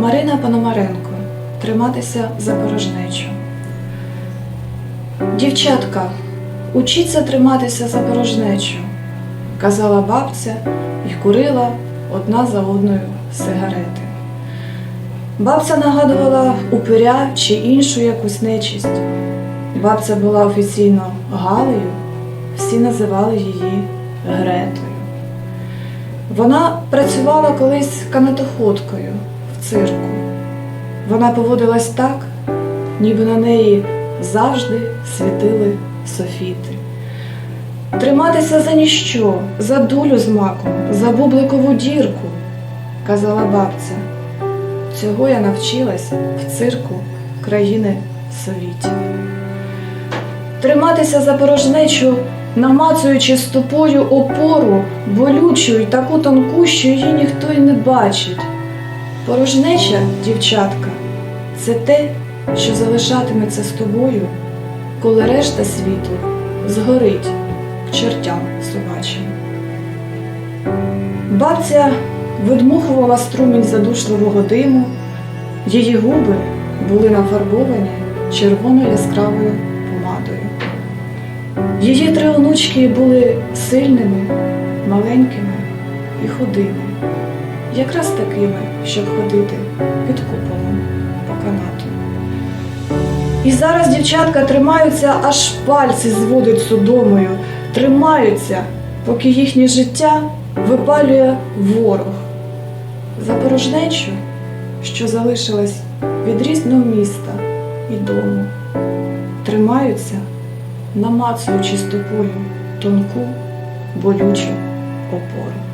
Марина Пономаренко. Триматися за порожнечу. Дівчатка, учіться триматися за порожнечу, казала бабця і курила одна за одною сигарети. Бабця нагадувала упиря чи іншу якусь нечисть. Бабця була офіційно Галею, всі називали її Гретою. Вона працювала колись канатоходкою цирку. Вона поводилась так, ніби на неї завжди світили софіти. Триматися за ніщо, за дулю з маком, за бубликову дірку, казала бабця. Цього я навчилась в цирку країни совітів. Триматися за порожнечу, намацуючи стопою опору, болючу й таку тонку, що її ніхто й не бачить. Порожнеча, дівчатка, це те, що залишатиметься з тобою, коли решта світу згорить к чертям собачим. Бабця видмухувала струмінь задушливого диму, її губи були нафарбовані червоною яскравою помадою. Її три онучки були сильними, маленькими і худими, якраз такими, щоб ходити під куполом по канату. І зараз дівчатка тримаються, аж пальці зводить судомою, тримаються, поки їхнє життя випалює ворог. За порожнечу, що залишилась від різного міста і дому, тримаються, намацуючи стопою тонку, болючу опору.